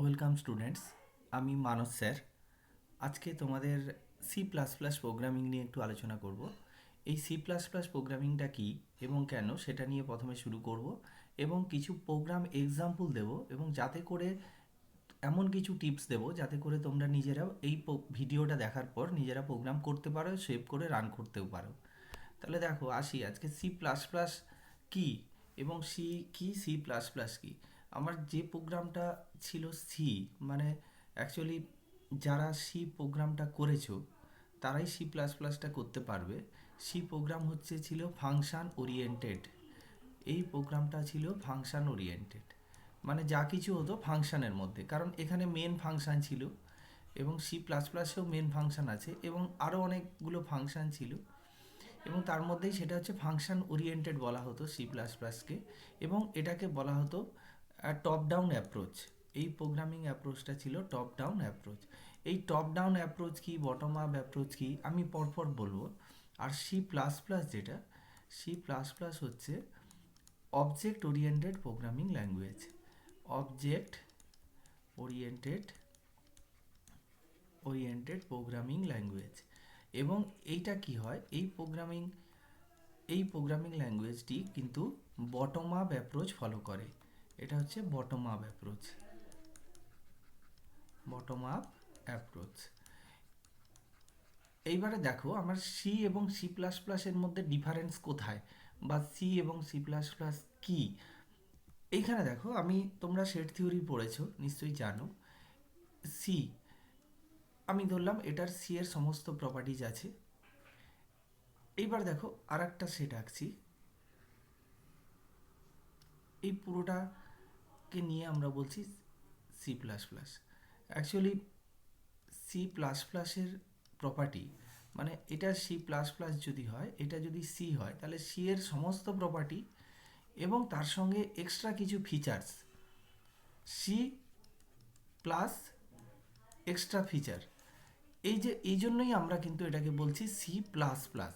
Welcome students, আমি মানস sir. আজকে তোমাদের সি প্লাস প্লাস প্রোগ্রামিং নিয়ে একটু আলোচনা করব। এই সি প্লাস প্লাস প্রোগ্রামিংটা কী এবং কেন সেটা নিয়ে প্রথমে শুরু করব এবং কিছু প্রোগ্রাম এক্সাম্পল দেব এবং যাতে করে এমন কিছু টিপস দেব যাতে করে তোমরা নিজেরাও এই ভিডিওটা দেখার পর নিজেরা প্রোগ্রাম করতে পারো সেভ করে রান করতেও পারো। তাহলে দেখো, আসি। আজকে সি প্লাস প্লাস কী এবং সি কী সি প্লাস প্লাস কী? আমার যে প্রোগ্রামটা ছিল সি মানে অ্যাকচুয়ালি যারা সি প্রোগ্রামটা করেছ, তারাই সি প্লাস প্লাসটা করতে পারবে। সি প্রোগ্রাম হচ্ছে ছিল ফাংশান ওরিয়েন্টেড এই প্রোগ্রামটা ছিল ফাংশান ওরিয়েন্টেড মানে যা কিছু হতো ফাংশানের মধ্যে। কারণ এখানে মেন ফাংশান ছিল এবং সি প্লাস প্লাসেও মেন ফাংশান আছে এবং আরও অনেকগুলো ফাংশান ছিল। এবং তার মধ্যেই সেটা হচ্ছে ফাংশান ওরিয়েন্টেড বলা হতো সি প্লাস প্লাসকে এবং এটাকে বলা হতো টপ ডাউন অ্যাপ্রোচ এই প্রোগ্রামিং অ্যাপ্রোচটা ছিল টপ ডাউন অ্যাপ্রোচ এই টপ ডাউন অ্যাপ্রোচ কি বটম আপ অ্যাপ্রোচ কি, আমি পরপর বলব। আর সি প্লাস প্লাস যেটা সি প্লাস প্লাস হচ্ছে object oriented programming language object oriented oriented programming language এবং এইটা কি হয়, এই প্রোগ্রামিং এই প্রোগ্রামিং ল্যাঙ্গুয়েজটি কিন্তু বটম আপ অ্যাপ্রোচ ফলো করে। এটা হচ্ছে bottom up approach bottom up approach এইবারে দেখো, আমার সি এবং সি প্লাস প্লাসের মধ্যে ডিফারেন্স কোথায়? বা সি এবং সি প্লাস প্লাস কী? এইখানে দেখো, আমি, তোমরা সেট থিওরি পড়েছো, নিশ্চয়ই জানো। সি আমি ধরলাম এটার সি এর সমস্ত প্রপার্টিজ আছে। এইবার দেখো আর একটা সেট আঁকছি। এই পুরোটাকে নিয়ে আমরা বলছি C plus plus actually C plus প্লাসের প্রপার্টি মানে এটা সি প্লাস প্লাস যদি হয়, এটা যদি সি হয়, তাহলে সি এর সমস্ত প্রপার্টি এবং তার সঙ্গে এক্সট্রা কিছু features C plus extra feature এই যে, এই জন্যই আমরা কিন্তু এটাকে বলছি সি প্লাস প্লাস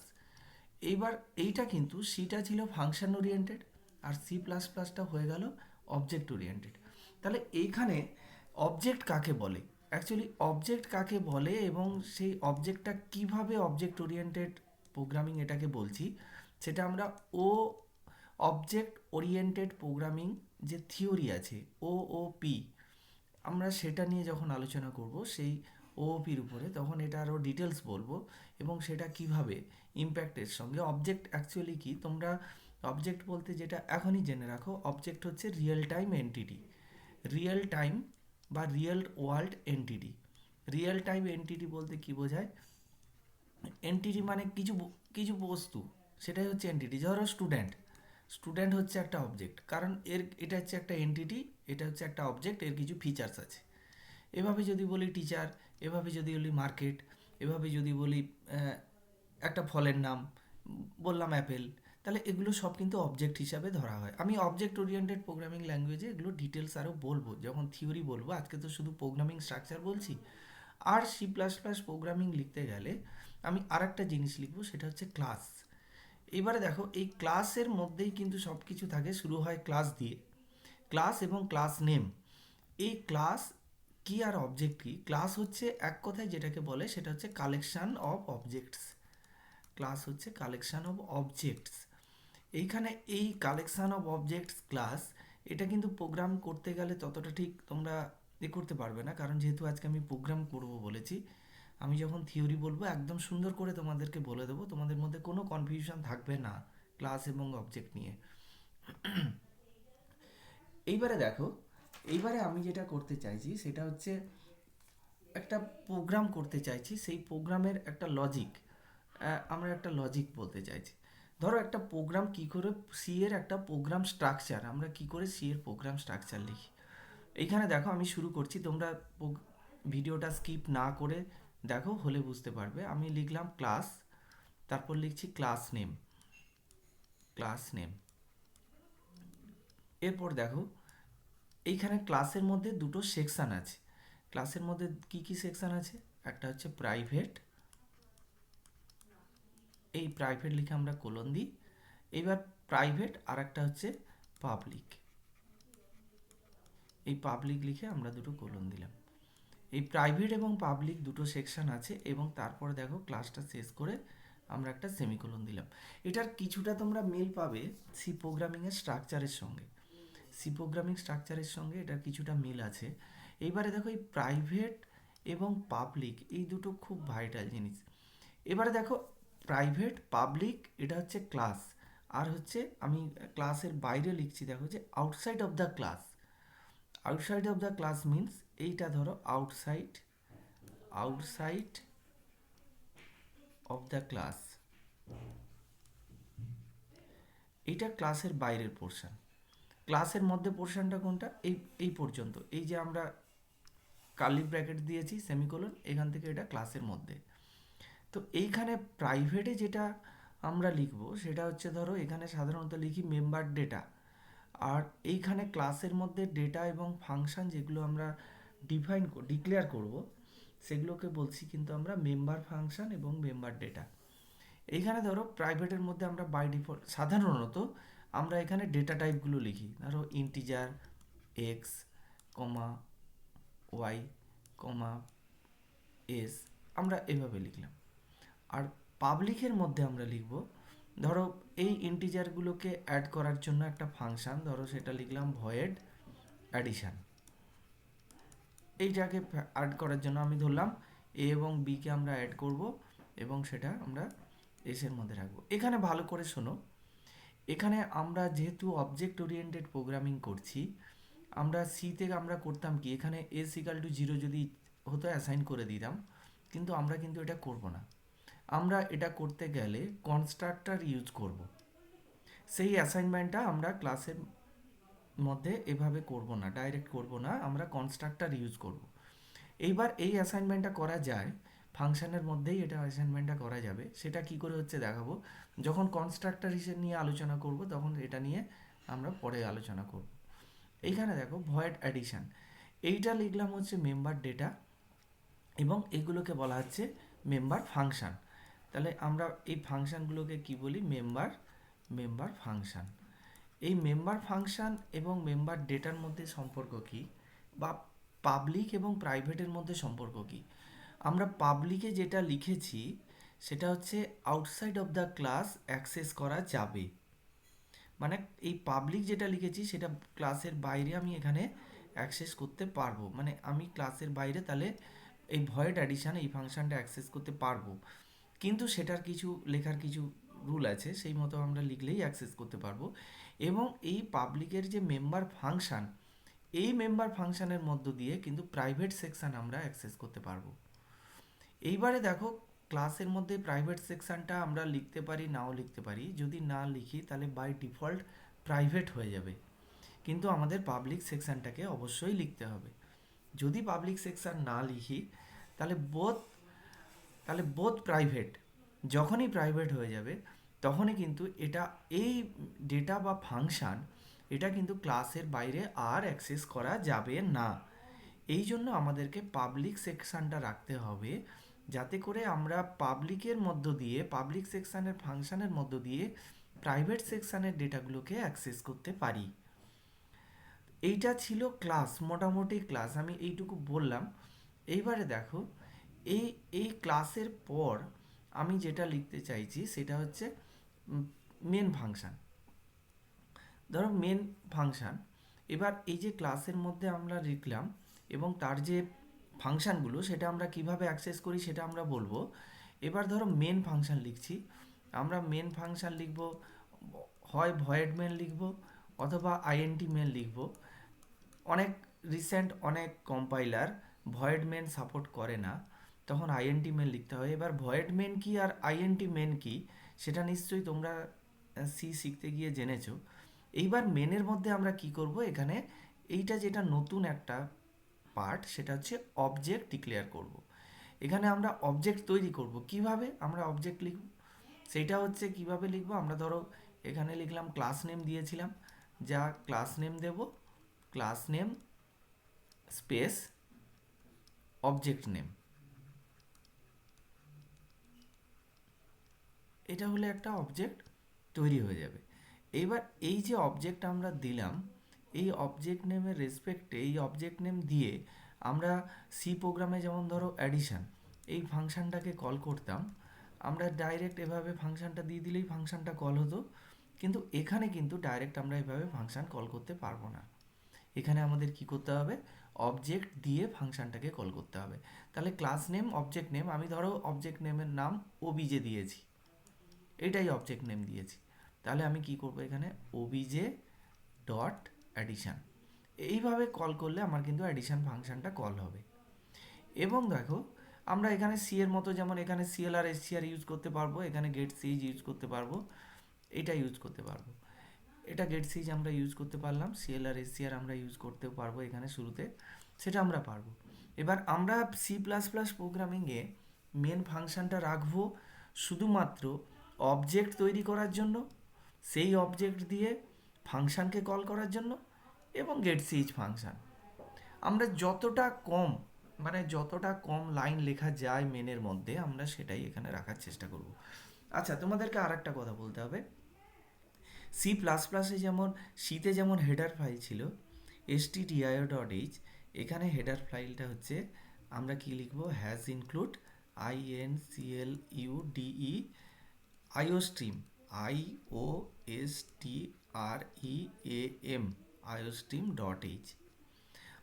এইবার এইটা কিন্তু সিটা ছিল ফাংশন ওরিয়েন্টেড আর সি প্লাস প্লাসটা হয়ে গেল অবজেক্ট ওরিয়েন্টেড তাহলে এইখানে অবজেক্ট কাকে বলে? অ্যাকচুয়ালি অবজেক্ট কাকে বলে এবং সেই অবজেক্টটা কীভাবে অবজেক্ট ওরিয়েন্টেড প্রোগ্রামিং এটাকে বলছি, সেটা আমরা ও অবজেক্ট ওরিয়েন্টেড প্রোগ্রামিং যে থিওরি আছে ও ও পি আমরা সেটা নিয়ে যখন আলোচনা করব, সেই ওওপির উপরে, তখন এটা আরও ডিটেলস বলব এবং সেটা কীভাবে ইম্প্যাক্টের সঙ্গে অবজেক্ট অ্যাকচুয়ালি কি? তোমরা অবজেক্ট বলতে যেটা এখনই জেনে রাখো অবজেক্ট হচ্ছে real time entity real time বা real world entity real time entity বলতে কি বোঝায়? এন্টিটি মানে কিছু কিছু বস্তু, সেটাই হচ্ছে এন্টিটি ধরো স্টুডেন্ট স্টুডেন্ট হচ্ছে একটা অবজেক্ট কারণ এর, এটা হচ্ছে একটা এন্টিটি এটা হচ্ছে একটা অবজেক্ট এর কিছু ফিচার্স আছে। এভাবে যদি বলি টিচার এভাবে যদি বলি মার্কেট এভাবে যদি বলি একটা ফলের নাম, বললাম অ্যাপেল তাহলে এগুলো সব কিন্তু অবজেক্ট হিসাবে ধরা হয়। আমি অবজেক্ট ওরিয়েন্টেড প্রোগ্রামিং ল্যাঙ্গুয়েজে এগুলো ডিটেলস আরও বলব। যখন থিওরি বলব, আজকে তো শুধু প্রোগ্রামিং স্ট্রাকচার বলছি। আর সি প্লাস প্লাস প্রোগ্রামিং লিখতে গেলে আমি আর একটা জিনিস লিখব, সেটা হচ্ছে ক্লাস এবারে দেখো, এই ক্লাসের মধ্যেই কিন্তু সব কিছু থাকে, শুরু হয় ক্লাস দিয়ে। ক্লাস এবং ক্লাস নেম এই ক্লাস কি আর অবজেক্ট কি? ক্লাস হচ্ছে এক কথায় যেটাকে বলে, সেটা হচ্ছে কালেকশান অফ অবজেক্টস ক্লাস হচ্ছে কালেকশান অফ অবজেক্টস এইখানে এই কালেকশান অফ অবজেক্টস ক্লাস এটা কিন্তু প্রোগ্রাম করতে গেলে ততটা ঠিক তোমরা এ করতে পারবে না। কারণ যেহেতু আজকে আমি প্রোগ্রাম করব বলেছি, আমি যখন থিওরি বলব, একদম সুন্দর করে তোমাদেরকে বলে দেবো। তোমাদের মধ্যে কোনো কনফিউশন থাকবে না ক্লাস এবং অবজেক্ট নিয়ে। এইবারে দেখো, এইবারে আমি যেটা করতে চাইছি, সেটা হচ্ছে একটা প্রোগ্রাম করতে চাইছি। সেই প্রোগ্রামের একটা লজিক আমরা একটা লজিক বলতে চাইছি। ধরো একটা প্রোগ্রাম কি করে সি এর একটা প্রোগ্রাম স্ট্রাকচার আমরা কি করে সি এর প্রোগ্রাম স্ট্রাকচার লিখি? এইখানে দেখো আমি শুরু করছি, তোমরা ভিডিওটা স্কিপ না করে দেখো, হলে বুঝতে পারবে। আমি লিখলাম ক্লাস তারপর লিখছি ক্লাস নেম ক্লাস নেম এরপর দেখো, এইখানে ক্লাসের মধ্যে দুটো সেকশান আছে। ক্লাসের মধ্যে কি কি সেকশান আছে? একটা হচ্ছে প্রাইভেট এই প্রাইভেট লিখে আমরা কোলন দিই। এবার প্রাইভেট আর একটা হচ্ছে পাবলিক এই পাবলিক লিখে আমরা দুটো কোলন দিলাম। এই প্রাইভেট এবং পাবলিক দুটো সেকশন আছে এবং তারপরে দেখো ক্লাসটা শেষ করে আমরা একটা সেমিকোলন দিলাম। এটার কিছুটা তোমরা মিল পাবে সি প্রোগ্রামিংয়ের স্ট্রাকচারের সঙ্গে। সি প্রোগ্রামিং স্ট্রাকচারের সঙ্গে এটার কিছুটা মিল আছে। এইবারে দেখো এই প্রাইভেট এবং পাবলিক এই দুটো খুব ভাইটাল জিনিস। এবারে দেখো প্রাইভেট পাবলিক এটা হচ্ছে ক্লাস আর হচ্ছে আমি ক্লাসের বাইরে লিখছি, দেখো যে outside of the class outside of the class means এইটা ধরো outside outside of the class এইটা ক্লাসের বাইরের পোর্শন ক্লাসের মধ্যে পোর্শনটা কোনটা? এই এই পর্যন্ত। এই যে আমরা কার্লি ব্র্যাকেট দিয়েছি সেমিকোলন এখান থেকে এটা ক্লাসের মধ্যে। তো এইখানে প্রাইভেটে যেটা আমরা লিখব, সেটা হচ্ছে ধরো এখানে সাধারণত লিখি মেম্বার ডেটা আর এইখানে ক্লাসের মধ্যে ডেটা এবং ফাংশন যেগুলো আমরা ডিফাইন ডিক্লেয়ার করব, সেগুলোকে বলছি কিন্তু আমরা মেম্বার ফাংশন এবং মেম্বার ডেটা এইখানে ধরো প্রাইভেটের মধ্যে আমরা বাই ডিফল্ট সাধারণত আমরা এখানে ডেটা টাইপগুলো লিখি। ধরো integer X comma Y comma S আমরা এভাবে লিখলাম। আর পাবলিকের মধ্যে আমরা লিখব, ধরো এই ইন্টিজারগুলোকে অ্যাড করার জন্য একটা ফাংশন ধরো সেটা লিখলাম ভয়েড অ্যাডিশান এইটাকে অ্যাড করার জন্য আমি ধরলাম এ এবং বিকে আমরা অ্যাড করব এবং সেটা আমরা এসের মধ্যে রাখব। এখানে ভালো করে শোনো, এখানে আমরা যেহেতু অবজেক্ট ওরিয়েন্টেড প্রোগ্রামিং করছি, আমরা সি থেকে আমরা করতাম কি, এখানে এস ইকাল টু জিরো যদি হতো অ্যাসাইন করে দিতাম, কিন্তু আমরা কিন্তু এটা করব না। আমরা এটা করতে গেলে কনস্ট্রাক্টর ইউজ করব। সেই অ্যাসাইনমেন্টটা আমরা ক্লাসের মধ্যে এভাবে করব না ডাইরেক্ট করব না, আমরা কনস্ট্রাক্টর ইউজ করব। এইবার এই অ্যাসাইনমেন্টটা করা যায়, ফাংশানের মধ্যেই এটা অ্যাসাইনমেন্টটা করা যাবে। সেটা কি করে হচ্ছে দেখাবো? যখন কনস্ট্রাক্টর হিসেবে নিয়ে আলোচনা করব, তখন এটা নিয়ে আমরা পরে আলোচনা করব। এইখানে দেখো ভয়েড অ্যাডিশান এইটা লিখলাম হচ্ছে মেম্বার ডেটা এবং এগুলোকে বলা হচ্ছে মেম্বার ফাংশন তাহলে আমরা এই ফাংশনগুলোকে কি বলি? মেম্বার মেম্বার ফাংশন এই মেম্বার ফাংশান এবং মেম্বার ডেটার মধ্যে সম্পর্ক কি? বা পাবলিক এবং প্রাইভেটের মধ্যে সম্পর্ক কি? আমরা পাবলিকে যেটা লিখেছি, সেটা হচ্ছে outside of the class access করা যাবে। মানে এই পাবলিক যেটা লিখেছি, সেটা ক্লাসের বাইরে আমি এখানে অ্যাক্সেস করতে পারব। মানে আমি ক্লাসের বাইরে তাহলে এই ভয়েড অ্যাডিশান এই ফাংশনটা অ্যাক্সেস করতে পারব। কিন্তু সেটার কিছু, লেখার কিছু রুল আছে, সেই মতো আমরা লিখলেই অ্যাক্সেস করতে পারব। এবং এই পাবলিকের যে মেম্বার ফাংশান এই মেম্বার ফাংশানের মধ্য দিয়ে কিন্তু প্রাইভেট সেকশান আমরা অ্যাক্সেস করতে পারব। এইবারে দেখো ক্লাসের মধ্যে প্রাইভেট সেকশানটা আমরা লিখতে পারি, নাও লিখতে পারি। যদি না লিখি, তাহলে বাই ডিফল্ট প্রাইভেট হয়ে যাবে। কিন্তু আমাদের পাবলিক সেকশনটাকে অবশ্যই লিখতে হবে। যদি পাবলিক সেকশান না লিখি, তাহলে বোধ তাহলে বোধ প্রাইভেট যখনই প্রাইভেট হয়ে যাবে, তখনই কিন্তু এটা, এই ডেটা বা ফাংশান এটা কিন্তু ক্লাসের বাইরে আর অ্যাক্সেস করা যাবে না। এই জন্য আমাদেরকে পাবলিক সেকশানটা রাখতে হবে, যাতে করে আমরা পাবলিকের মধ্য দিয়ে পাবলিক সেকশানের ফাংশানের মধ্য দিয়ে প্রাইভেট সেকশানের ডেটাগুলোকে অ্যাক্সেস করতে পারি। এইটা ছিল ক্লাস মোটামুটি ক্লাস আমি এইটুকু বললাম। এইবারে দেখো এই এই ক্লাসের পর আমি যেটা লিখতে চাইছি সেটা হচ্ছে মেন ফাংশান ধরো মেন ফাংশান এবার এই যে ক্লাসের মধ্যে আমরা লিখলাম এবং তার যে ফাংশানগুলো সেটা আমরা কীভাবে অ্যাক্সেস করি সেটা আমরা বলব। এবার ধরো মেন ফাংশান লিখছি, আমরা মেন ফাংশান লিখব, হয় ভয়েড মেন লিখব অথবা আইএনটি মেন লিখব। অনেক রিসেন্ট অনেক কম্পাইলার ভয়েড মেন সাপোর্ট করে না। তখন আইএনটি মেন লিখতে হয় এবার ভয়েড মেন কি আর আইএনটি মেন কি, সেটা নিশ্চয়ই তোমরা সি শিখতে গিয়ে জেনেছো। এইবার মেনের মধ্যে আমরা কি করব? এখানে এইটা যেটা নতুন একটা পার্ট সেটা হচ্ছে অবজেক্ট ডিক্লেয়ার করব। এখানে আমরা অবজেক্ট তৈরি করব। কীভাবে আমরা অবজেক্ট লিখব? সেটা হচ্ছে কীভাবে লিখব? আমরা ধরো এখানে লিখলাম ক্লাস নেম দিয়েছিলাম। যা ক্লাস নেম দেব class name space object name এটা হলে একটা অবজেক্ট তৈরি হয়ে যাবে। এইবার এই যে অবজেক্ট আমরা দিলাম, এই অবজেক্ট নেমের রেসপেক্টে এই অবজেক্ট নেম দিয়ে আমরা সি প্রোগ্রামে যেমন ধরো অ্যাডিশন এই ফাংশনটাকে কল করতাম। আমরা ডাইরেক্ট এভাবে ফাংশানটা দিয়ে দিলেই ফাংশানটা কল হতো। কিন্তু এখানে কিন্তু ডাইরেক্ট আমরা এভাবে ফাংশন কল করতে পারব না। এখানে আমাদের কি করতে হবে? অবজেক্ট দিয়ে ফাংশনটাকে কল করতে হবে। তাহলে ক্লাস নেম অবজেক্ট নেম আমি ধরো অবজেক্ট নেমের নাম ওবিজে দিয়েছি। এটাই অবজেক্ট নেম দিয়েছি। তাহলে আমি কি করব এখানে? ওবিজে ডট অ্যাডিশান এইভাবে কল করলে আমার কিন্তু অ্যাডিশান ফাংশানটা কল হবে। এবং দেখো, আমরা এখানে সি এর মতো যেমন এখানে সিএলআর এসসিআর ইউজ করতে পারব, এখানে গেট সিজ ইউজ করতে পারব, এটা ইউজ করতে পারব। এটা গেট সিজ আমরা ইউজ করতে পারলাম সিএলআর এসসিআর আমরা ইউজ করতেও পারব এখানে শুরুতে, সেটা আমরা পারব। এবার আমরা সি প্লাস প্লাস প্রোগ্রামিংয়ে মেন ফাংশানটা রাখব, শুধুমাত্র অবজেক্ট তৈরি করার জন্য, সেই অবজেক্ট দিয়ে ফাংশনকে কল করার জন্য এবং গেট সিজ ফাংশান আমরা যতটা কম মানে যতটা কম লাইন লেখা যায় মেনের মধ্যে, আমরা সেটাই এখানে রাখার চেষ্টা করব। আচ্ছা তোমাদেরকে আর একটা কথা বলতে হবে। সি প্লাস প্লাসে যেমন সিতে যেমন হেডার ফাইল ছিল S T TIO dot H এখানে হেডার ফাইলটা হচ্ছে, আমরা কি লিখব? Hash include I N C L U D E IO stream, I O S T R E A M, IO stream dot H.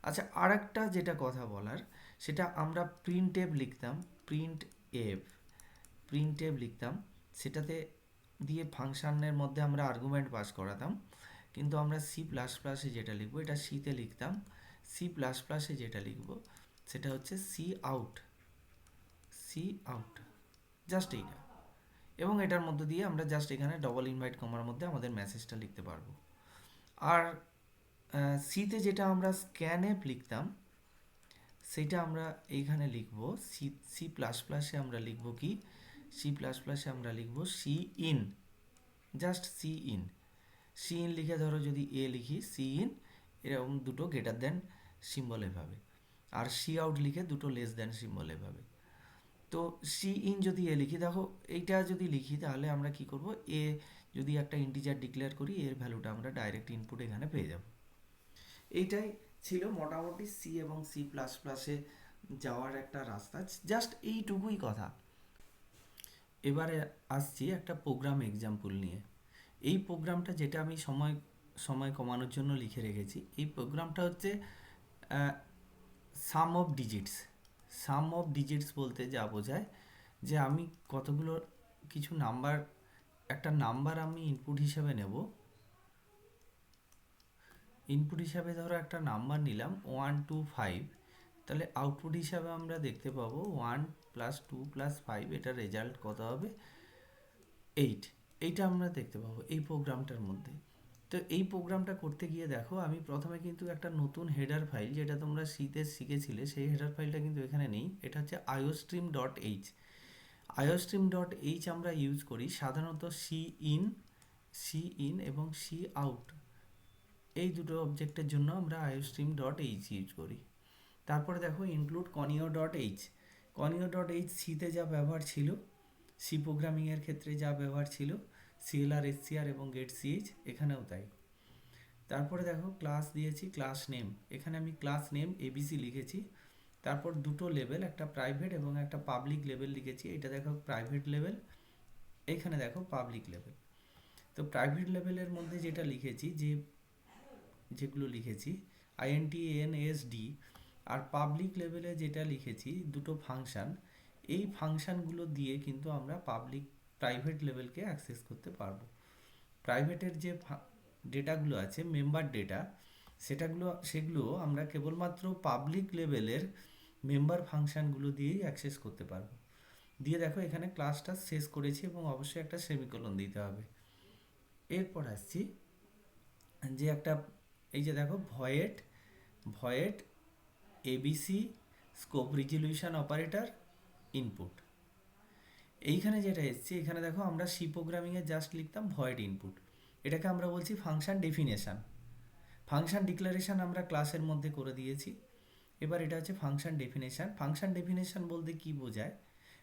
আচ্ছা আর একটা যেটা কথা বলার, সেটা আমরা প্রিন্ট এভ লিখতাম প্রিন্ট এভ প্রিন্ট এভ লিখতাম, সেটাতে দিয়ে ফাংশানের মধ্যে আমরা আর্গুমেন্ট পাস করাতাম, কিন্তু আমরা সি প্লাস প্লাসে যেটা লিখব, এটা সিতে লিখতাম। সি প্লাস প্লাসে যেটা লিখব, সেটা হচ্ছে C out C out just এইটা। এবং এটার মধ্যে দিয়ে আমরা জাস্ট এখানে ডবল ইনভাইট কমার মধ্যে আমাদের মেসেজটা লিখতে পারব। আর সিতে যেটা আমরা স্ক্যান অ্যাপ লিখতাম, সেটা আমরা এইখানে লিখব। সি সি প্লাস প্লাসে আমরা লিখব কি? সি প্লাস প্লাসে আমরা লিখব C in just C in C in লিখে ধরো যদি এ লিখি সি ইন এরকম দুটো গ্রেটার দেন সিম্বল এভাবে। আর সি আউট লিখে দুটো লেস দেন সিম্বল এভাবে। তো সি ইন যদি এ লিখি, দেখো এইটা যদি লিখি, তাহলে আমরা কি করব? এ যদি একটা ইন্টিজার ডিক্লেয়ার করি, এর ভ্যালুটা আমরা ডাইরেক্ট ইনপুট এখানে পেয়ে যাব। এইটাই ছিল মোটামুটি সি এবং সি প্লাস প্লাসে যাওয়ার একটা রাস্তা। জাস্ট এইটুকুই কথা। এবারে আসছি একটা প্রোগ্রাম এক্সাম্পল নিয়ে। এই প্রোগ্রামটা যেটা আমি সময় সময় কমানোর জন্য লিখে রেখেছি, এই প্রোগ্রামটা হচ্ছে sum of digits sum of digits বলতে যা বোঝায়, যে আমি কতগুলো কিছু নাম্বার একটা নাম্বার আমি ইনপুট হিসাবে নেব। ইনপুট হিসাবে ধরো একটা নাম্বার নিলাম ওয়ান টু ফাইভ তাহলে আউটপুট হিসাবে আমরা দেখতে পাবো one plus two plus five এটার রেজাল্ট কত হবে? এইট এইটা আমরা দেখতে পাবো এই প্রোগ্রামটার মধ্যে। তো এই প্রোগ্রামটা করতে গিয়ে দেখো, আমি প্রথমে কিন্তু একটা নতুন হেডার ফাইল যেটা তোমরা সিতে শিখেছিলে, সেই হেডার ফাইলটা কিন্তু এখানে নেই। এটা হচ্ছে iostream dot H iostream dot H আমরা ইউজ করি সাধারণত সি ইন সি ইন এবং সি আউট এই দুটো অবজেক্টের জন্য আমরা আয়োস্ট্রিম ডট এইচ ইউজ করি। তারপরে দেখো include conio dot H conio dot H সিতে যা ব্যবহার ছিল সি প্রোগ্রামিংয়ের ক্ষেত্রে যা ব্যবহার ছিল সিএলআর এসসিআর এবং গেট সিএইচ এখানেও তাই। তারপরে দেখো ক্লাস দিয়েছি ক্লাস নেম এখানে আমি ক্লাস নেম এবিসি লিখেছি। তারপর দুটো লেভেল একটা প্রাইভেট এবং একটা পাবলিক লেভেল লিখেছি। এটা দেখো প্রাইভেট লেভেল এখানে দেখো পাবলিক লেভেল তো প্রাইভেট লেভেলের মধ্যে যেটা লিখেছি, যে যেগুলো লিখেছি INT N S D R public level যেটা লিখেছি, দুটো ফাংশান এই ফাংশানগুলো দিয়ে কিন্তু আমরা পাবলিক প্রাইভেট লেভেলকে অ্যাক্সেস করতে পারব। প্রাইভেটের যে ডেটাগুলো আছে মেম্বার ডেটা সেটাগুলো, সেগুলো আমরা কেবলমাত্র পাবলিক লেভেলের মেম্বার ফাংশানগুলো দিয়েই অ্যাক্সেস করতে পারব। দিয়ে দেখো এখানে ক্লাসটা শেষ করেছি এবং অবশ্যই একটা সেমিকোলন দিতে হবে। এরপর আসছি যে একটা, এই যে দেখো void void ABC scope resolution operator input এইখানে যেটা এসছে, এখানে দেখো আমরা সি প্রোগ্রামিংয়ে জাস্ট লিখতাম ভয়েড ইনপুট এটাকে আমরা বলছি ফাংশান ডেফিনেশান ফাংশান ডিক্লারেশান আমরা ক্লাসের মধ্যে করে দিয়েছি। এবার এটা হচ্ছে ফাংশন ডেফিনেশান ফাংশান ডেফিনেশান বলতে কি বোঝায়?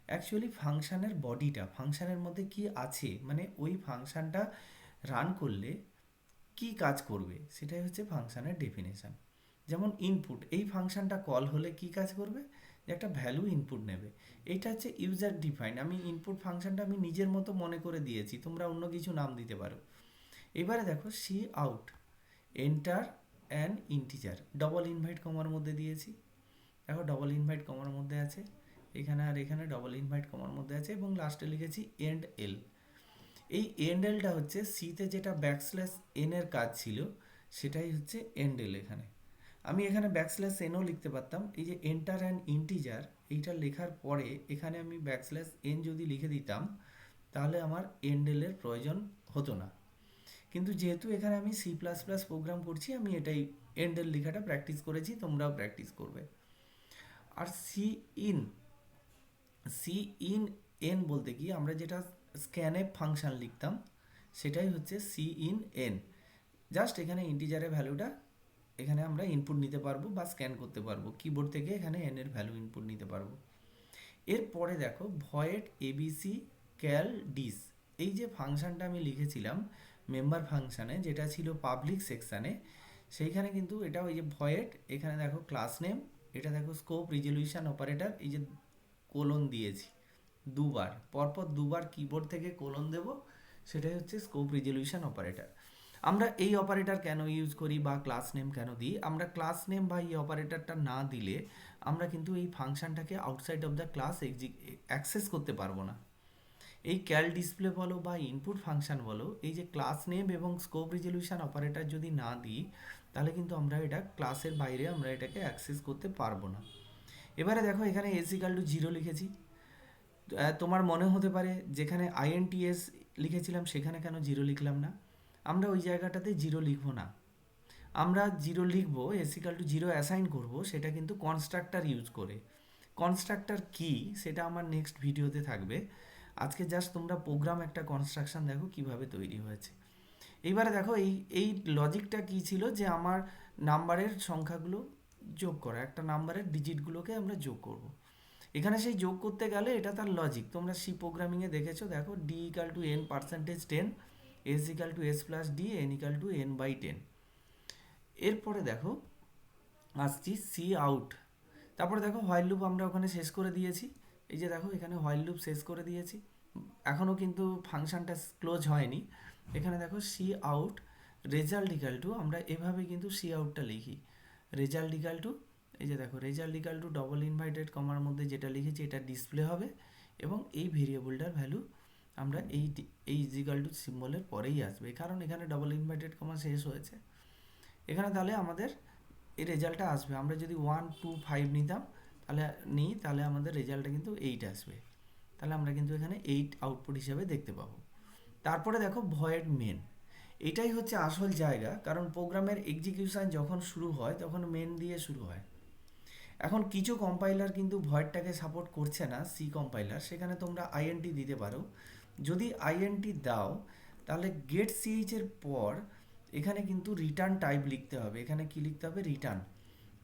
অ্যাকচুয়ালি ফাংশানের বডিটা ফাংশানের মধ্যে কি আছে মানে ওই ফাংশানটা রান করলে কি কাজ করবে, সেটাই হচ্ছে ফাংশানের ডেফিনেশন যেমন ইনপুট এই ফাংশনটা কল হলে কি কাজ করবে? যে একটা ভ্যালু ইনপুট নেবে। এইটা হচ্ছে ইউজার ডিফাইন আমি ইনপুট ফাংশনটা আমি নিজের মতো মনে করে দিয়েছি, তোমরা অন্য কিছু নাম দিতে পারো। এবারে দেখো C out enter an integer double invite কমার মধ্যে দিয়েছি। দেখো ডবল ইনভাইট কমার মধ্যে আছে, এখানে আর এখানে ডবল ইনভাইট কমার মধ্যে আছে, এবং লাস্টে লিখেছি এন্ড এল এই এন্ড এলটা হচ্ছে সিতে যেটা ব্যাকস্ল্যাশ এন এর কাজ ছিল, সেটাই হচ্ছে এন্ড এল এখানে। আমি এখানে ব্যাকস্ল্যাশ এনও লিখতে পারতাম। এই যে এন্টার অ্যান্ড ইন্টিজার এইটা লেখার পরে এখানে আমি ব্যাকস্ল্যাশ এন যদি লিখে দিতাম, তাহলে আমার এন্ড এল এর প্রয়োজন হতো না। কিন্তু যেহেতু এখানে আমি সি প্লাস প্লাস প্রোগ্রাম করছি, আমি এটাই এন্ড এল লেখাটা প্র্যাকটিস করেছি, তোমরাও প্র্যাকটিস করবে। আর C in C in N বলতে কি, আমরা যেটা স্ক্যানে ফাংশন লিখতাম, সেটাই হচ্ছে সি ইন এন জাস্ট এখানে ইন্টিজারের ভ্যালুটা এখানে আমরা ইনপুট নিতে পারব বা স্ক্যান করতে পারব। কিবোর্ড থেকে এখানে এন এর ভ্যালু ইনপুট নিতে পারব। এরপরে দেখো ভয়েড এবিসি ক্যাল ডিস এই যে ফাংশনটা আমি লিখেছিলাম মেম্বার ফাংশানে যেটা ছিল পাবলিক সেকশানে সেইখানে কিন্তু এটা ওই যে ভয়েড এখানে দেখো ক্লাস নেম এটা দেখো স্কোপ রিজলিউশন অপারেটর এই যে কোলন দিয়েছি দুবার। পরপর দুবার কিবোর্ড থেকে কোলন দেব, সেটাই হচ্ছে স্কোপ রিজলিউশন অপারেটর আমরা এই অপারেটর কেন ইউজ করি বা ক্লাস নেম কেন দিই? আমরা ক্লাস নেম বা এই অপারেটরটা না দিলে আমরা কিন্তু এই ফাংশনটাকে outside of the class access করতে পারব না। এই ক্যাল ডিসপ্লে বলো বা ইনপুট ফাংশন বলো, এই যে ক্লাস নেম এবং স্কোপ রিজলিউশন অপারেটর যদি না দিই, তাহলে কিন্তু আমরা এটা ক্লাসের বাইরে আমরা এটাকে অ্যাক্সেস করতে পারব না। এবারে দেখো এখানে এসিকাল টু জিরো লিখেছি। তোমার মনে হতে পারে যেখানে আইএনটিএস লিখেছিলাম সেখানে কেন জিরো লিখলাম না? আমরা ওই জায়গাটাতে জিরো লিখব না। আমরা জিরো লিখব এসিকাল টু জিরো অ্যাসাইন করব, সেটা কিন্তু কনস্ট্রাক্টর ইউজ করে। কনস্ট্রাক্টর কি, সেটা আমার নেক্সট ভিডিওতে থাকবে। আজকে জাস্ট তোমরা প্রোগ্রাম একটা কনস্ট্রাকশন দেখো কীভাবে তৈরি হয়েছে। এইবারে দেখো এই এই লজিকটা কি ছিল যে আমার নাম্বারের সংখ্যাগুলো যোগ করা, একটা নাম্বারের ডিজিটগুলোকে আমরা যোগ করব। এখানে সেই যোগ করতে গেলে এটা তার লজিক তোমরা সি প্রোগ্রামিংয়ে দেখেছ, দেখো D equal to N percentage ten S equal to S plus D N equal to N by ten এরপরে দেখো, আসছি সি আউট তারপরে দেখো হোয়াইল লুপ আমরা ওখানে শেষ করে দিয়েছি। এই যে দেখো, এখানে হোয়াইল লুপ শেষ করে দিয়েছি। এখনও কিন্তু ফাংশনটা ক্লোজ হয়নি। এখানে দেখো C out result equal to আমরা এভাবে কিন্তু সি আউটটা লিখি। রেজাল্ট ইকাল টু এই যে দেখো result equal to double inverted কমার মধ্যে যেটা লিখেছি, এটা ডিসপ্লে হবে এবং এই ভেরিয়েবলটার ভ্যালু আমরা এই এই ইজিক্যাল টু সিম্বলের পরেই আসবে। কারণ এখানে ডবল ইনভাইটেড কমা শেষ হয়েছে। এখানে তাহলে আমাদের এই রেজাল্টটা আসবে। আমরা যদি ওয়ান টু ফাইভ নিতাম, তাহলে নিই, তাহলে আমাদের রেজাল্টটা কিন্তু এইট আসবে। তাহলে আমরা কিন্তু এখানে এইট আউটপুট হিসাবে দেখতে পাবো। তারপরে দেখো ভয়েড মেন এটাই হচ্ছে আসল জায়গা, কারণ প্রোগ্রামের এক্সিকিউশন যখন শুরু হয়, তখন মেন দিয়ে শুরু হয়। এখন কিছু কম্পাইলার কিন্তু ভয়েডটাকে সাপোর্ট করছে না সি কম্পাইলার সেখানে তোমরা আইএনটি দিতে পারো। যদি আইএনটি দাও, তাহলে গেট সিএইচ এর পর এখানে কিন্তু রিটার্ন টাইপ লিখতে হবে। এখানে কি লিখতে হবে? রিটার্ন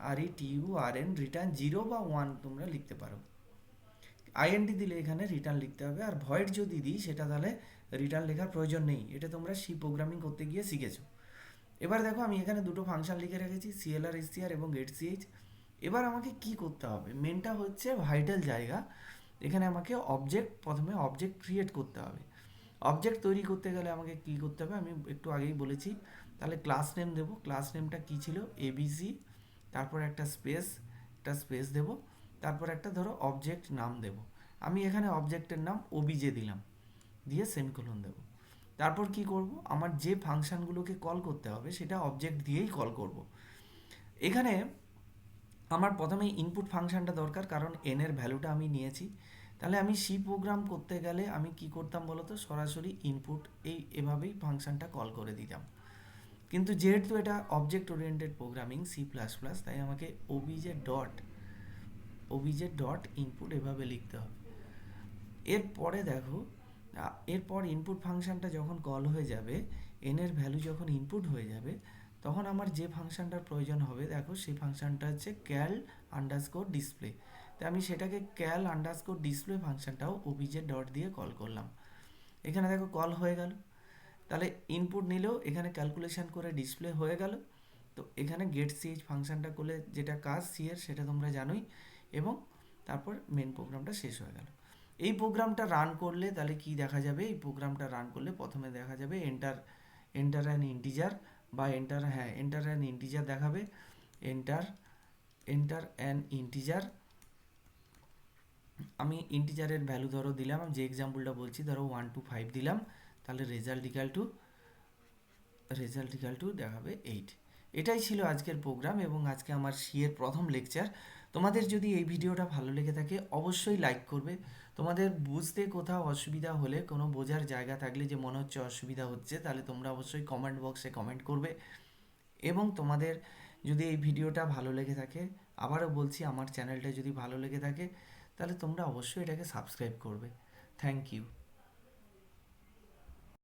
আর এই টিউ আর এন রিটার্ন জিরো বা ওয়ান তোমরা লিখতে পারো। আইএনটি দিলে এখানে রিটার্ন লিখতে হবে। আর ভয়েড যদি দিই, সেটা তাহলে রিটার্ন লেখার প্রয়োজন নেই। এটা তোমরা সি প্রোগ্রামিং করতে গিয়ে শিখেছো। এবার দেখো, আমি এখানে দুটো ফাংশন লিখে রেখেছি সিএলআর এসসিআর এবং গেট সিএইচ এবার আমাকে কি করতে হবে? মেনটা হচ্ছে ভাইটাল জায়গা। এখানে আমাকে অবজেক্ট প্রথমে অবজেক্ট ক্রিয়েট করতে হবে। অবজেক্ট তৈরি করতে গেলে আমাকে কি করতে হবে? আমি একটু আগেই বলেছি। তাহলে ক্লাস নেম দেবো। ক্লাস নেমটা কি ছিল? এবিসি তারপর একটা স্পেস একটা স্পেস দেব। তারপর একটা ধরো অবজেক্ট নাম দেব। আমি এখানে অবজেক্টের নাম ওবিজে দিলাম। দিয়ে সেমিকোলন দেব। তারপর কি করব? আমার যে ফাংশনগুলোকে কল করতে হবে, সেটা অবজেক্ট দিয়েই কল করব। এখানে আমার প্রথমে ইনপুট ফাংশনটা দরকার, কারণ এন এর ভ্যালুটা আমি নিয়েছি। তাহলে আমি সি প্রোগ্রাম করতে গেলে আমি কি করতাম বলো তো? সরাসরি ইনপুট এই এভাবেই ফাংশনটা কল করে দিতাম। কিন্তু যেহেতু এটা object oriented programming C plus plus তাই আমাকে obj dot obj dot input এভাবে লিখতে হবে। এরপরে দেখো এরপর ইনপুট ফাংশনটা যখন কল হয়ে যাবে এন এর ভ্যালু যখন ইনপুট হয়ে যাবে তখন আমার যে ফাংশনটার প্রয়োজন হবে, দেখো সেই ফাংশনটা হচ্ছে ক্যাল আন্ডারস্কোর ডিসপ্লে তাই আমি সেটাকে ক্যাল আন্ডারস্কোর ডিসপ্লে ফাংশানটাও ওবিজে ডট দিয়ে কল করলাম। এখানে দেখো কল হয়ে গেল। তাহলে ইনপুট নিলেও এখানে ক্যালকুলেশন করে ডিসপ্লে হয়ে গেল। তো এখানে গেট সিএইচ ফাংশানটা করলে যেটা কাজ সি এর সেটা তোমরা জানোই। এবং তারপর মেন প্রোগ্রামটা শেষ হয়ে গেল। এই প্রোগ্রামটা রান করলে তাহলে কি দেখা যাবে? এই প্রোগ্রামটা রান করলে প্রথমে দেখা যাবে এন্টার এন্টার অ্যান ইন্টিজার বা এন্টার হ্যাঁ এন্টার অ্যান ইন্টিজার দেখাবে। এন্টার এন্টার অ্যান ইন্টিজার আমি ইন্টিজারের ভ্যালু ধরো দিলাম, আমি যে এক্সাম্পলটা বলছি, ধরো ওয়ান টু ফাইভ দিলাম, তাহলে result equal to result equal to দেখাবে এইট এটাই ছিল আজকের প্রোগ্রাম এবং আজকে আমার সি এর প্রথম লেকচার তোমাদের যদি এই ভিডিওটা ভালো লেগে থাকে, অবশ্যই লাইক করবে। তোমাদের বুঝতে কোথাও অসুবিধা হলে, কোনো বোঝার জায়গা থাকলে যে মনে হচ্ছে অসুবিধা হচ্ছে, তাহলে তোমরা অবশ্যই কমেন্ট বক্সে কমেন্ট করবে। এবং তোমাদের যদি এই ভিডিওটা ভালো লেগে থাকে, আবারও বলছি, আমার চ্যানেলটা যদি ভালো লেগে থাকে, তাহলে তোমরা অবশ্যই এটাকে সাবস্ক্রাইব করবে। Thank you